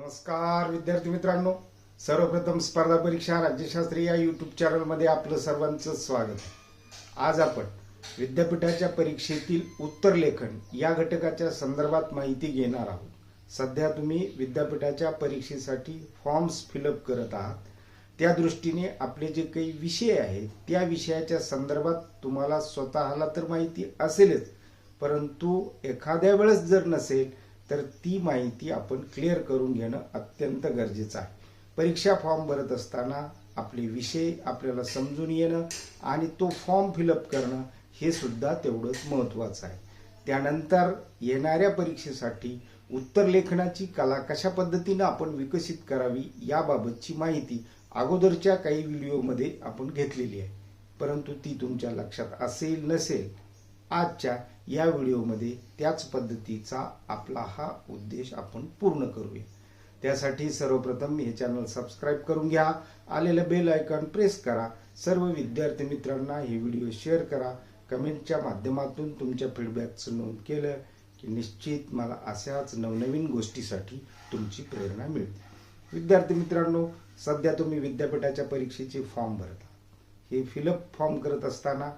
नमस्कार विद्यार्थी मित्रांनो. सर्वप्रथम स्पर्धा परीक्षा राज्यशास्त्री या यूट्यूब चॅनलमध्ये आपलं सर्वांचं स्वागत. आज आपण विद्यापीठाच्या परीक्षेतील उत्तर लेखन या घटकाच्या संदर्भात माहिती घेणार आहोत. सध्या तुम्ही विद्यापीठाच्या परीक्षेसाठी फॉर्म्स फिलअप करत आहात. त्या दृष्टीने आपले जे काही विषय आहेत त्या विषयाच्या संदर्भात तुम्हाला स्वतःला तर माहिती असेलच परंतु एखाद्या वेळेस जर नसेल तर ती माहिती आपण क्लिअर करून घेणं अत्यंत गरजेचं आहे. परीक्षा फॉर्म भरत असताना आपले विषय आपल्याला समजून येणं आणि तो फॉर्म फिलअप करणं हे सुद्धा तेवढंच महत्त्वाचं आहे. त्यानंतर येणाऱ्या परीक्षेसाठी उत्तर लेखनाची कला कशा पद्धतीनं आपण विकसित करावी याबाबतची माहिती अगोदरच्या काही व्हिडिओमध्ये आपण घेतलेली आहे. परंतु ती तुमच्या लक्षात असेल नसेल आजच्या या व्हिडिओमध्ये त्याच पद्धतीचा आपला हा उद्देश आपण पूर्ण करूया. त्यासाठी सर्वप्रथम हे चॅनल सबस्क्राईब करून घ्या आलेलं बेल आयकॉन प्रेस करा सर्व विद्यार्थी मित्रांना हे व्हिडिओ शेअर करा कमेंटच्या माध्यमातून तुमच्या फीडबॅकचं नोंद केलं की निश्चित मला अशाच नवनवीन गोष्टीसाठी तुमची प्रेरणा मिळते. विद्यार्थी मित्रांनो सध्या तुम्ही विद्यापीठाच्या परीक्षेचे फॉर्म भरता. हे फिलअप फॉर्म करत असताना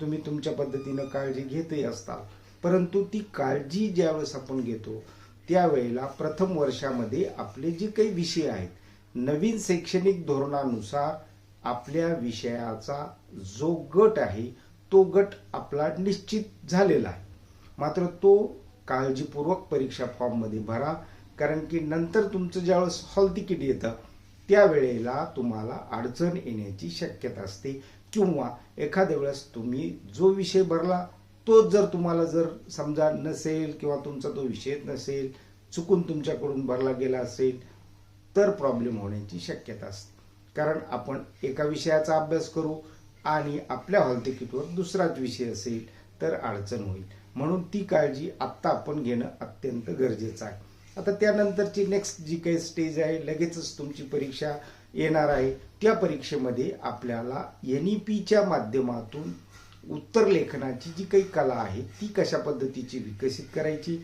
तुम्ही तुमच्या पद्धतीनं काळजी घेतही असता. परंतु ती काळजी ज्यावेळेस आपण घेतो त्यावेळेला प्रथम वर्षामध्ये आपले जे काही विषय आहेत नवीन शैक्षणिक धोरणानुसार आपल्या विषयाचा जो गट आहे तो गट आपला निश्चित झालेला आहे. मात्र तो काळजीपूर्वक परीक्षा फॉर्ममध्ये भरा कारण की नंतर तुमचं ज्यावेळेस हॉल तिकीट येतं त्यावेळेला तुम्हाला अडचण येण्याची शक्यता असते. किंवा एखाद्या वेळेस तुम्ही जो विषय भरला तोच जर तुम्हाला जर समजा नसेल किंवा तुमचा तो विषय नसेल चुकून तुमच्याकडून भरला गेला असेल तर प्रॉब्लेम होण्याची शक्यता असते. कारण आपण एका विषयाचा अभ्यास करू आणि आपल्या हॉल तिकीटवर दुसराच विषय असेल तर अडचण होईल. म्हणून ती काळजी आत्ता आपण घेणं अत्यंत गरजेचं आहे. आता त्यानंतरची नेक्स्ट जी काही स्टेज आहे लगेचच तुमची परीक्षा येणार आहे. त्या परीक्षेमध्ये आपल्याला एन ई पीच्या माध्यमातून उत्तर लेखनाची जी काही कला आहे ती कशा पद्धतीची विकसित करायची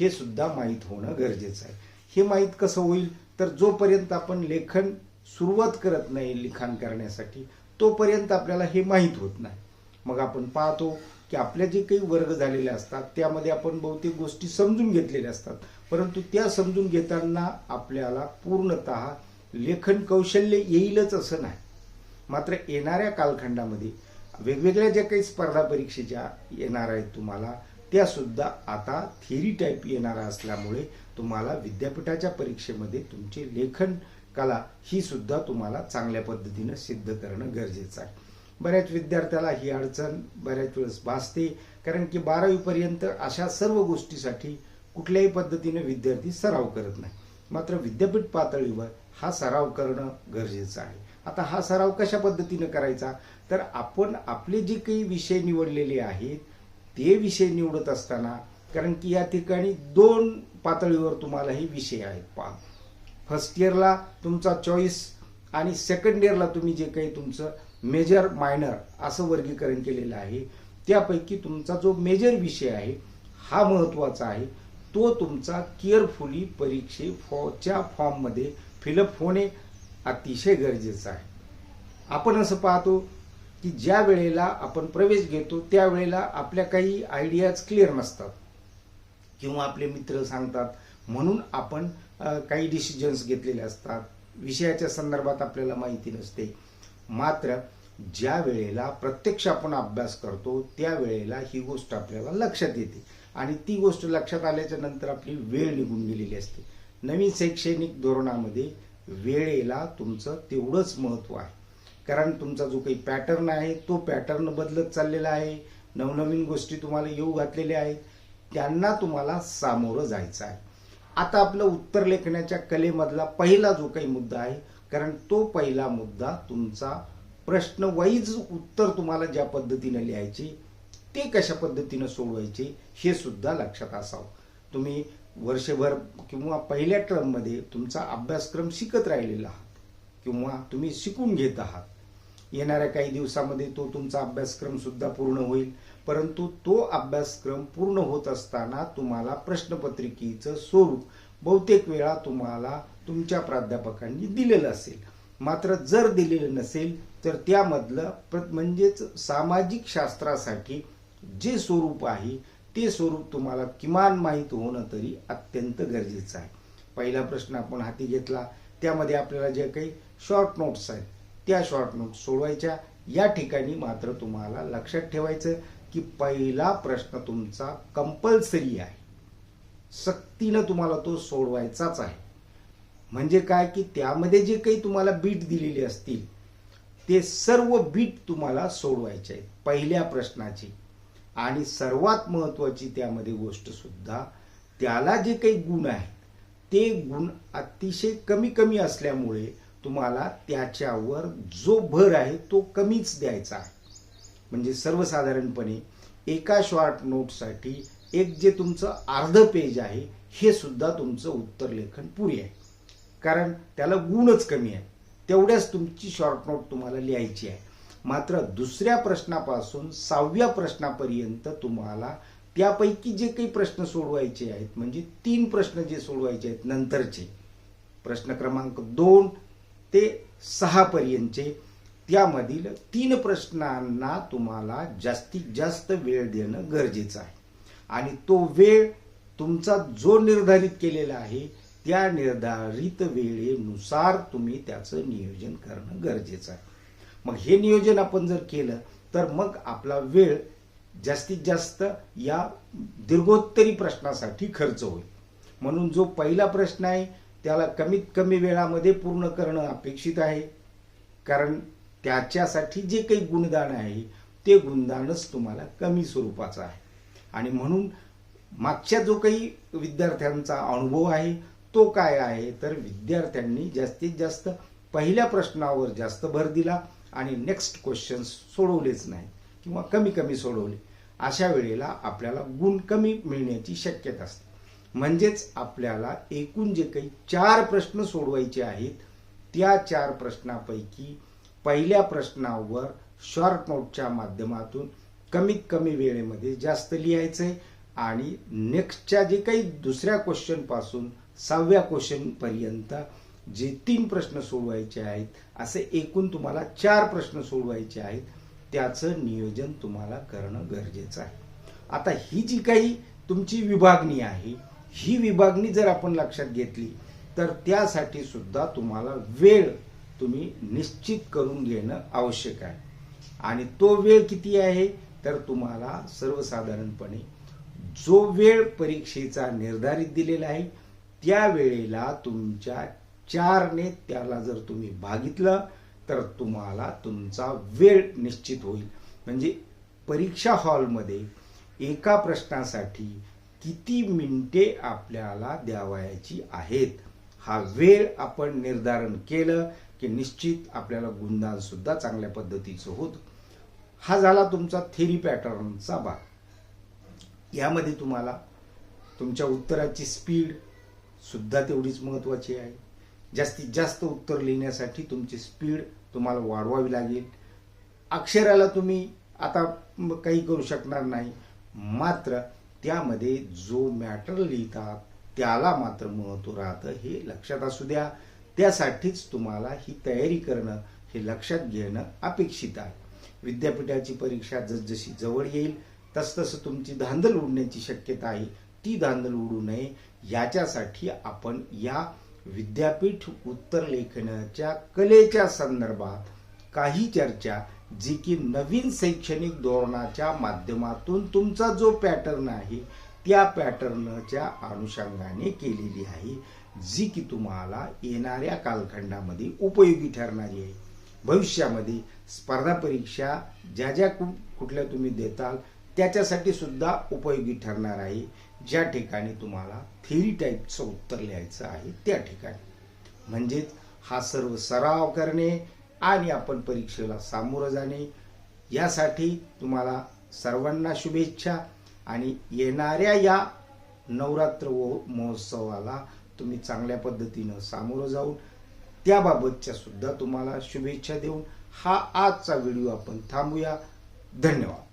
हे सुद्धा माहीत होणं गरजेचं आहे. हे माहीत कसं होईल? तर जोपर्यंत आपण लेखन सुरुवात करत नाही लिखाण करण्यासाठी तोपर्यंत आपल्याला हे माहीत होत नाही. मग आपण पाहतो की आपल्या जे काही वर्ग झालेले असतात त्यामध्ये आपण बहुतेक गोष्टी समजून घेतलेल्या असतात. परंतु त्या समजून घेताना आपल्याला पूर्णत लेखन कौशल्य येईलच असं नाही. मात्र येणाऱ्या कालखंडामध्ये वेगवेगळ्या ज्या काही स्पर्धा परीक्षेच्या येणार आहेत तुम्हाला त्या सुद्धा आता थेरी टाईप येणार असल्यामुळे तुम्हाला विद्यापीठाच्या परीक्षेमध्ये तुमची लेखन कला ही सुद्धा तुम्हाला चांगल्या पद्धतीनं सिद्ध करणं गरजेचं आहे. बऱ्याच विद्यार्थ्याला ही अडचण बऱ्याच वेळेस भासते कारण की बारावीपर्यंत अशा सर्व गोष्टीसाठी कुठल्याही पद्धतीने विद्यार्थी सराव करत नाही. मात्र विद्यापीठ पातळीवर हा सराव करणं गरजेचं आहे. आता हा सराव कशा पद्धतीनं करायचा? तर आपण आपले जे काही विषय निवडलेले आहेत ते विषय निवडत असताना कारण की या ठिकाणी दोन पातळीवर तुम्हाला हे विषय आहेत पहा. फर्स्ट इयरला तुमचा चॉईस आणि सेकंड इयरला तुम्ही जे काही तुमचं मेजर मायनर असं वर्गीकरण केलेलं आहे त्यापैकी तुमचा जो मेजर विषय आहे हा महत्त्वाचा आहे. तो तुमचा केअरफुली परीक्षे फॉच्या फॉर्ममध्ये फिलअप होणे अतिशय गरजेचं आहे. आपण असं पाहतो की ज्या वेळेला आपण प्रवेश घेतो त्यावेळेला आपल्या काही आयडियाज क्लिअर नसतात. किंवा आपले मित्र सांगतात म्हणून आपण काही डिसिजन्स घेतलेले असतात. विषयाच्या संदर्भात आपल्याला माहिती नसते. मात्र ज्या वेळेला प्रत्यक्ष आपण अभ्यास करतो त्यावेळेला ही गोष्ट आपल्याला लक्षात येते. आणि ती गोष्ट लक्षात आल्याच्यानंतर आपली वेळ निघून गेलेली असते. नवीन शैक्षणिक धोरणामध्ये वेळेला तुमचं तेवढंच महत्त्व आहे. कारण तुमचा जो काही पॅटर्न आहे तो पॅटर्न बदलत चाललेला आहे. नवनवीन गोष्टी तुम्हाला येऊ घातलेल्या आहेत. त्यांना तुम्हाला सामोरं जायचं आहे. आता आपलं उत्तर लेखनाच्या कलेमधला पहिला जो काही मुद्दा आहे कारण तो पहिला मुद्दा तुमचा प्रश्न वाईज उत्तर तुम्हाला ज्या पद्धतीनं लिहायची ते कशा पद्धतीनं सोडवायचे हे सुद्धा लक्षात असावं. तुम्ही वर्षभर किंवा पहिल्या टर्ममध्ये तुमचा अभ्यासक्रम शिकत राहिलेला आहात किंवा तुम्ही शिकून घेत आहात. येणाऱ्या काही दिवसामध्ये तो तुमचा अभ्यासक्रम सुद्धा पूर्ण होईल. परंतु तो अभ्यासक्रम पूर्ण होत असताना तुम्हाला प्रश्नपत्रिकेचं स्वरूप बहुतेक वेळा तुम्हाला तुमच्या प्राध्यापकांनी दिलेलं असेल. मात्र जर दिलेलं नसेल तर त्यामधलं प्र- म्हणजेच सामाजिक शास्त्रासाठी जे स्वरूप आहे ते स्वरूप तुम्हाला किमान माहीत होणं तरी अत्यंत गरजेचं आहे. पहिला प्रश्न आपण हाती घेतला. त्यामध्ये आपल्याला जे काही शॉर्ट नोट्स आहेत त्या शॉर्ट नोट्स सोडवायच्या. या ठिकाणी मात्र तुम्हाला लक्षात ठेवायचं की पहिला प्रश्न तुमचा कंपल्सरी आहे. सक्तीनं तुम्हाला तो सोडवायचाच आहे. म्हणजे काय? की त्यामध्ये जे काही तुम्हाला बीट दिलेली असतील ते सर्व बीट तुम्हाला सोडवायचे आहेत. पहिल्या प्रश्नाची. आणि सर्वात महत्वाची त्यामध्ये गोष्ट सुद्धा त्याला जे काही गुण आहेत ते गुण अतिशय कमी कमी असल्यामुळे तुम्हाला त्याच्यावर जो भर आहे तो कमीच द्यायचा आहे. म्हणजे सर्वसाधारणपणे एका शॉर्ट नोटसाठी एक जे तुमचं अर्ध पेज आहे हे सुद्धा तुमचं उत्तर लेखन पुरी आहे. कारण त्याला गुणच कमी आहे. तेवढ्याच तुमची शॉर्ट नोट तुम्हाला लिहायची आहे. मात्र दुसऱ्या प्रश्नापासून सहाव्या प्रश्नापर्यंत तुम्हाला त्यापैकी जे काही प्रश्न सोडवायचे आहेत म्हणजे तीन प्रश्न जे सोडवायचे आहेत नंतरचे प्रश्न क्रमांक दोन ते सहा पर्यंतचे त्यामधील तीन प्रश्नांना तुम्हाला जास्तीत जास्त वेळ देणं गरजेचं आहे. आणि तो वेळ तुमचा जो निर्धारित केलेला आहे त्या निर्धारित वेळेनुसार तुम्ही त्याचं नियोजन करणं गरजेचं आहे. मग हे नियोजन आपण जर केलं तर मग आपला वेळ जास्तीत जास्त या दीर्घोत्तरी प्रश्नासाठी खर्च होईल. म्हणून जो पहिला प्रश्न आहे त्याला कमीत कमी वेळामध्ये पूर्ण करणं अपेक्षित आहे. कारण त्याच्यासाठी जे काही गुणदान आहे ते गुणदानच तुम्हाला कमी स्वरूपाचं आहे. आणि म्हणून मागच्या जो काही विद्यार्थ्यांचा अनुभव आहे तो काय आहे? तर विद्यार्थ्यांनी जास्तीत जास्त पहिल्या प्रश्नावर जास्त भर दिला. आणि नेक्स्ट क्वेश्चन्स सोडवलेच नाही किंवा कमी कमी सोडवले. अशा वेळेला आपल्याला गुण कमी मिळण्याची शक्यता असते. म्हणजेच आपल्याला एकूण जे काही चार प्रश्न सोडवायचे आहेत त्या चार प्रश्नापैकी पहिल्या प्रश्नावर शॉर्ट नोटच्या माध्यमातून कमीत कमी वेळेमध्ये जास्त लिहायचं आहे आणि नेक्स्टच्या जे काही दुसऱ्या क्वेश्चनपासून सहाव्या क्वेश्चनपर्यंत जे तीन प्रश्न सोडवायचे आहेत असे एकूण तुम्हाला चार प्रश्न सोडवायचे आहेत त्याचं नियोजन तुम्हाला करणं गरजेचं आहे. आता ही जी काही तुमची विभागणी आहे ही विभागणी जर आपण लक्षात घेतली तर त्यासाठी सुद्धा तुम्हाला वेळ तुम्ही निश्चित करून घेणं आवश्यक आहे. आणि तो वेळ किती आहे तर तुम्हाला सर्वसाधारणपणे जो वेळ परीक्षेचा निर्धारित दिलेला आहे त्या वेळेला तुमच्या चारने त्याला जर तुम्ही भागितलं तर तुम्हाला तुमचा वेळ निश्चित होईल. म्हणजे परीक्षा हॉलमध्ये एका प्रश्नासाठी किती मिनिटे आपल्याला द्यावयाची आहेत हा वेळ आपण निर्धारण केलं की निश्चित आपल्याला गुणदानसुद्धा चांगल्या पद्धतीचं होतं. हा झाला तुमचा थेरी पॅटर्नचा भाग. यामध्ये तुम्हाला तुमच्या उत्तराची स्पीड सुद्धा तेवढीच महत्वाची आहे. जास्तीत जास्त उत्तर लिहिण्यासाठी तुमची स्पीड तुम्हाला वाढवावी लागेल. अक्षराला तुम्ही आता काही करू शकणार नाही. मात्र त्यामध्ये जो मॅटर लिहितात त्याला मात्र महत्त्व राहतं हे लक्षात असू द्या. त्यासाठीच तुम्हाला ही तयारी करणं हे लक्षात घेणं अपेक्षित आहे. विद्यापीठाची परीक्षा जसजशी जवळ येईल तसतसं तुमची धांदल उडण्याची शक्यता आहे. ती धांदल उडू नये. याच्यासाठी आपण या विद्यापीठ उत्तर लेखनाच्या कलेच्या संदर्भात काही चर्चा जी की नवीन शैक्षणिक धोरणाच्या माध्यमातून तुमचा जो पॅटर्न आहे त्या पॅटर्नच्या अनुषंगाने केलेली आहे जी की तुम्हाला येणाऱ्या कालखंडामध्ये उपयोगी ठरणारी आहे. भविष्यामध्ये स्पर्धा परीक्षा ज्या ज्या कुठल्या तुम्ही देताल त्याच्यासाठी सुद्धा उपयोगी ठरणार आहे. ज्या ठिकाणी तुम्हाला थेरी टाईपचं उत्तर लिहायचं आहे त्या ठिकाणी. म्हणजेच हा सर्व सराव करणे आणि आपण परीक्षेला सामोरं जाणे यासाठी तुम्हाला सर्वांना शुभेच्छा आणि येणाऱ्या या नवरात्र वो- महोत्सवाला तुम्ही चांगल्या पद्धतीनं सामोरं जाऊन त्याबाबतच्या सुद्धा तुम्हाला शुभेच्छा देऊन हा आजचा व्हिडिओ आपण थांबूया. धन्यवाद.